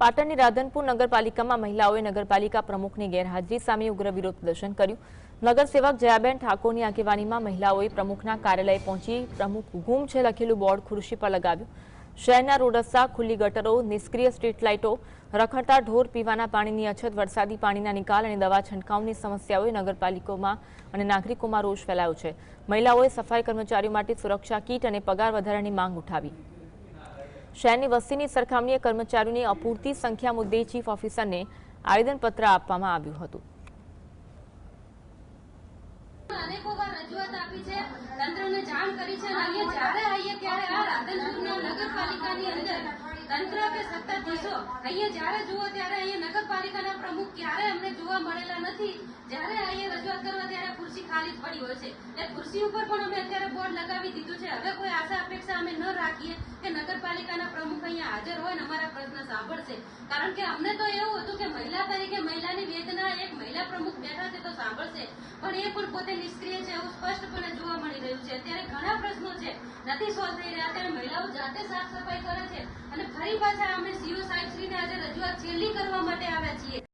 પાટણની રાધનપુર નગરપાલિકામાં મહિલાઓએ નગરપાલિકા પ્રમુખની ગેરહાજરી સામે ઉગ્ર વિરોધ પ્રદર્શન કર્યું. નગરસેવક જયાબેન ઠાકોરની આગેવાનીમાં મહિલાઓએ પ્રમુખના કાર્યાલય પહોંચી પ્રમુખ ગુમ છે લખેલું બોર્ડ ખુરશી પર લગાવ્યું. શહેરના રોડ ખુલ્લી ગટરો, નિષ્ક્રિય સ્ટ્રીટ લાઇટો, રખડતા ઢોર પીવાના પાણીની અછત, વરસાદી પાણીના નિકાલ અને દવા છંટકાવની સમસ્યાઓએ નગરપાલિકામાં અને નાગરિકોમાં રોષ ફેલાયો છે. મહિલાઓએ સફાઈ કર્મચારીઓ માટે સુરક્ષા કીટ અને પગાર વધારાની માંગ ઉઠાવી. શહેરની વસ્તીની સરખામણીએ કર્મચારીઓની અપૂરતી સંખ્યા મુદ્દે ચીફ ઓફિસરને આવેદનપત્ર આપવામાં આવ્યું હતું. પણ અમે અત્યારે બોર્ડ લગાવી દીધું છે. હવે કોઈ આશા અપેક્ષા અમે ન રાખીએ. નગરપાલિકાના પ્રમુખ અહીંયા હાજર હોય ને અમારા પ્રશ્ન સાંભળશે. કારણ કે અમને તો એવું હતું કે મહિલા તરીકે મહિલાની વેદના એક મહિલા પ્રમુખ બેઠા છે તો સાંભળશે. પણ એ પણ પોતે નિષ્ક્રિય છે એવું સ્પષ્ટપણે જોવા મળી રહ્યું છે. અત્યારે ઘણા પ્રશ્નો છે. નથી સોલ્વ થઈ રહ્યા. અત્યારે મહિલાઓ જાતે સાફ સફાઈ કરે છે.